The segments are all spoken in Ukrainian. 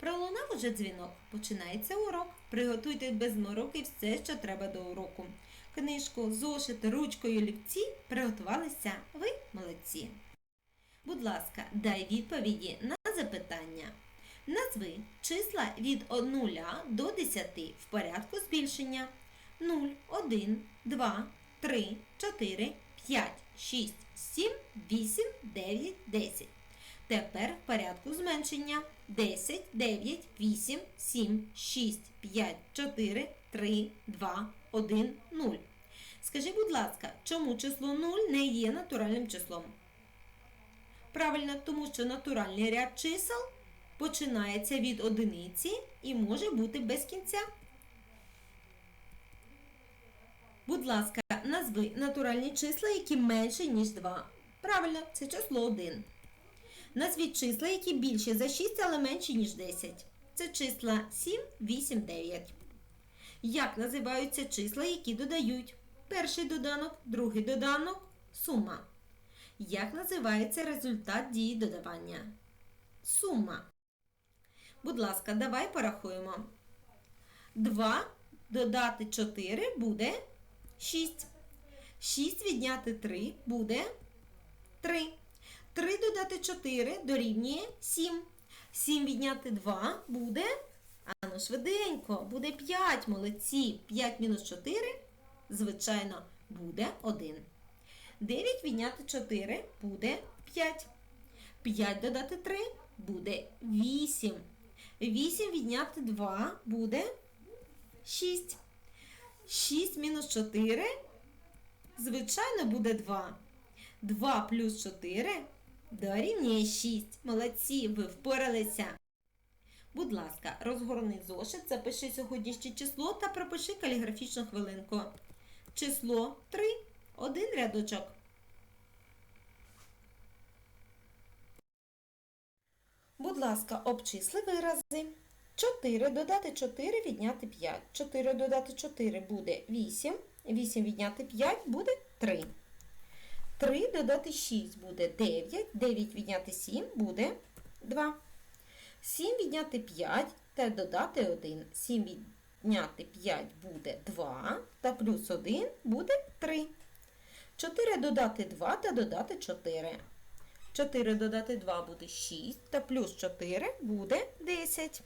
Пролунав уже дзвінок. Починається урок. Приготуйте без мороки все, що треба до уроку. Книжку, зошит, ручку і олівці приготувалися. Ви молодці. Будь ласка, дай відповіді на запитання. Назви числа від 0 до 10 в порядку збільшення. 0, 1, 2, 3, 4, 5, 6, 7, 8, 9, 10. Тепер в порядку зменшення 10, 9, 8, 7, 6, 5, 4, 3, 2, 1, 0. Скажи, будь ласка, чому число 0 не є натуральним числом? Правильно, тому що натуральний ряд чисел починається від одиниці і може бути без кінця. Будь ласка, назви натуральні числа, які менше, ніж 2. Правильно, це число 1. Назвіть числа, які більші за 6, але менші, ніж 10. Це числа 7, 8, 9. Як називаються числа, які додають? Перший доданок, другий доданок, сума. Як називається результат дії додавання? Сума. Будь ласка, давай порахуємо. 2 додати 4 буде 6. 6 відняти 3 буде 3. 3 додати 4 дорівнює 7. 7 відняти 2 буде, а ну швиденько, буде 5. Молодці. 5 мінус 4, звичайно, буде 1. 9 відняти 4 буде 5. 5 додати 3 буде 8. 8 відняти 2 буде 6. 6 мінус 4, звичайно, буде 2. 2 плюс 4 дорівнює 6. Молодці, ви впоралися. Будь ласка, розгорни зошит, запиши сьогоднішнє число та пропиши каліграфічну хвилинку. Число 3. Один рядочок. Будь ласка, обчисли вирази. 4 додати 4 відняти 5. 4 додати 4 буде 8. 8 відняти 5 буде 3. 3 додати 6 буде 9. 9 відняти 7 буде 2. 7 відняти 5 та додати 1. 7 відняти 5 буде 2. Та плюс 1 буде 3. 4 додати 2 та додати 4. 4 додати 2 буде 6, та плюс 4 буде 10.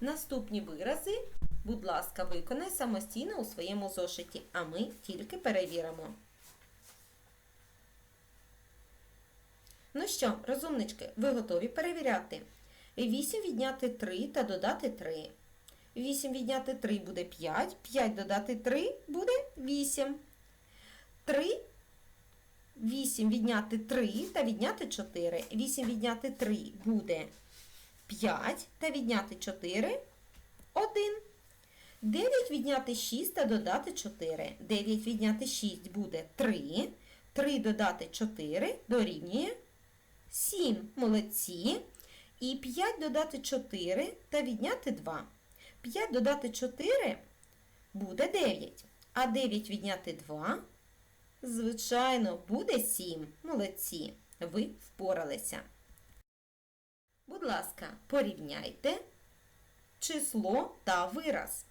Наступні вирази, будь ласка, виконай самостійно у своєму зошиті, а ми тільки перевіримо. Ну що, розумнички, ви готові перевіряти? 8 відняти 3 та додати 3. 8 відняти 3 буде 5, 5 додати 3 буде 8. 3 8 відняти 3 та відняти 4. 8 відняти 3 буде 5 та відняти 4 1. 9 відняти 6 та додати 4. 9 відняти 6 буде 3. 3 додати 4 дорівнює 7. Молодці. І 5 додати 4 та відняти 2. 5 додати 4 буде 9. А 9 відняти 2 Звичайно, буде 7. Молодці. Ви впоралися. Будь ласка, порівняйте число та вираз.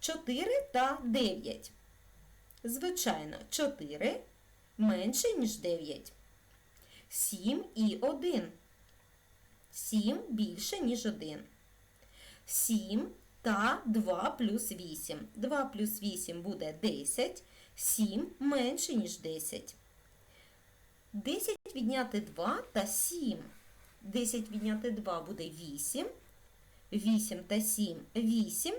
4 та 9. Звичайно, 4 менше, ніж 9. 7 і 1. 7 більше, ніж 1. 7 та 2 плюс 8. 2 плюс 8 буде 10. 7 менше, ніж 10. 10 відняти 2 та 7. 10 відняти 2 буде 8. 8 та 7 8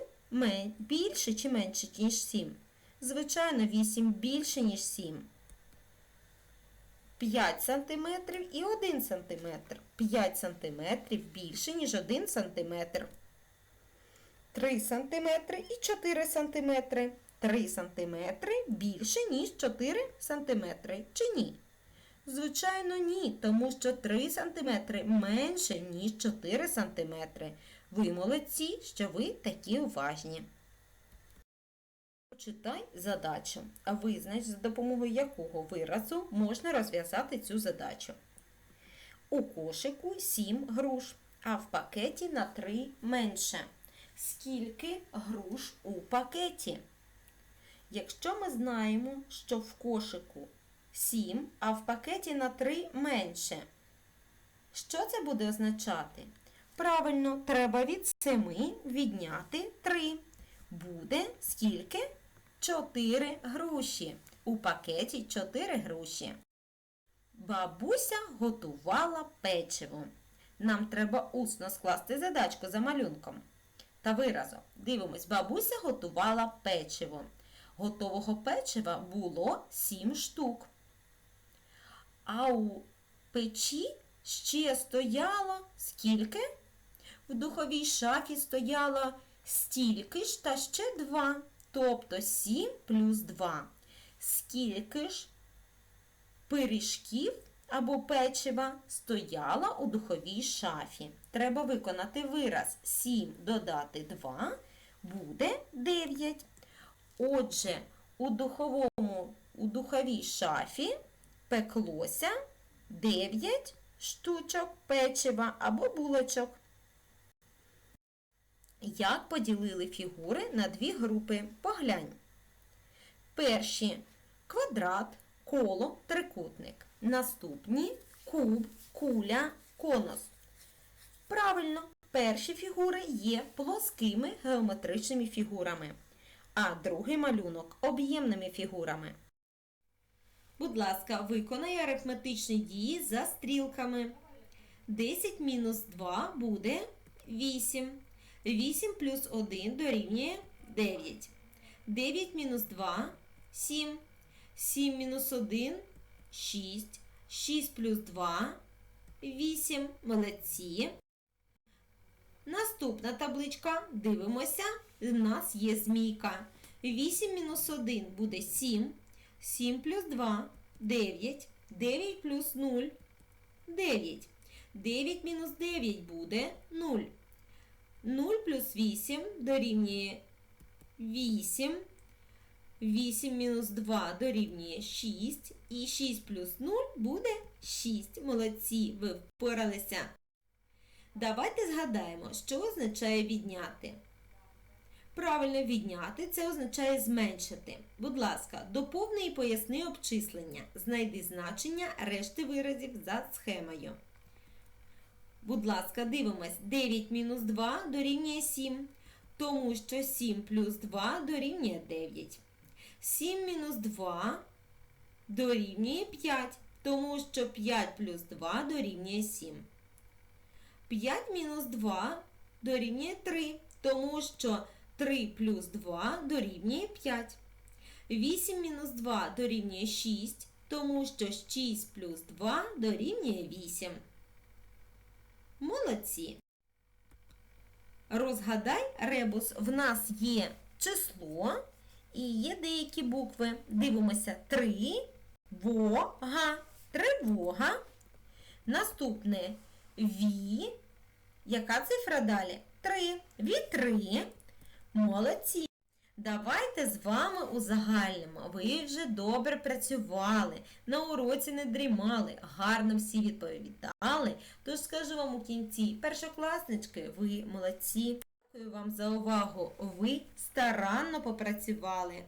більше чи менше, ніж 7. Звичайно, 8 більше, ніж 7. 5 см і 1 см. 5 см більше, ніж 1 см. 3 см і 4 см. 3 см більше, ніж 4 см. Чи ні? Звичайно, ні, тому що 3 см менше, ніж 4 см. Ви молодці, що ви такі уважні. Почитай задачу, а визнач, за допомогою якого виразу можна розв'язати цю задачу. У кошику 7 груш, а в пакеті на 3 менше. Скільки груш у пакеті? Якщо ми знаємо, що в кошику 7, а в пакеті на 3 менше, що це буде означати? Правильно, треба від 7 відняти 3. Буде скільки? 4 груші. У пакеті 4 груші. Бабуся готувала печиво. Нам треба усно скласти задачку за малюнком. Та виразом. Дивимось, бабуся готувала печиво. Готового печива було 7 штук. А у печі ще стояло скільки? В духовій шафі стояло стільки ж та ще 2. Тобто 7 плюс 2. Скільки ж пиріжків або печива стояло у духовій шафі. Треба виконати вираз 7 додати 2 буде 9. Отже, у духовому, у духовій шафі пеклося 9 штучок печива або булочок. Як поділили фігури на дві групи? Поглянь. Перші квадрат, коло, трикутник. Наступні куб, куля, конус. Правильно, перші фігури є плоскими геометричними фігурами, а другий малюнок об'ємними фігурами. Будь ласка, виконай арифметичні дії за стрілками. 10 мінус 2 буде 8. 8 плюс 1 дорівнює 9. 9 мінус 2 7. 7 мінус 1 6. 6 плюс 2 8. Молодці. Наступна табличка. Дивимося. У нас є змійка. 8 мінус 1 буде 7. 7 плюс 2 9. 9 плюс 0 9. 9 мінус 9 буде 0. 0 плюс 8 дорівнює 8. 8 мінус 2 дорівнює 6. І 6 плюс 0 буде 6. Молодці, ви впоралися. Давайте згадаємо, що означає відняти. Правильно відняти це означає зменшити. Будь ласка, доповни і поясни обчислення. Знайди значення решти виразів за схемою. Будь ласка, дивимось. 9 мінус 2 дорівнює 7, тому що 7 плюс 2 дорівнює 9. 7 мінус 2 дорівнює 5, тому що 5 плюс 2 дорівнює 7. 5 мінус 2 дорівнює 3, тому що 3 плюс 2 дорівнює 5. 8 мінус 2 дорівнює 6, тому що 6 плюс 2 дорівнює 8. Молодці. Розгадай ребус. В нас є число і є деякі букви. Дивимося тривога. Тривога. Наступне ві. Яка цифра далі? Три. Вітри. Молодці. Давайте з вами узагальнимо. Ви вже добре працювали, на уроці не дрімали, гарно всі відповідали. Тож скажу вам у кінці, першокласнички, ви молодці. Дякую вам за увагу. Ви старанно попрацювали.